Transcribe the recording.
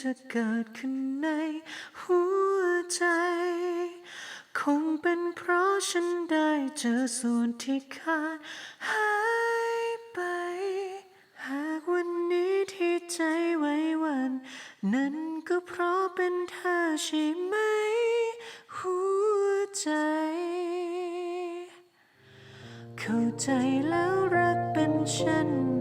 จะเกิดขึ้นในหัวใจ คงเป็นเพราะฉันได้เจอส่วนที่ขาดหายไป หากวันนี้ที่ใจไว้วัน นั้นก็เพราะเป็นเธอใช่ไหม หัวใจ เข้าใจแล้วรักเป็นฉัน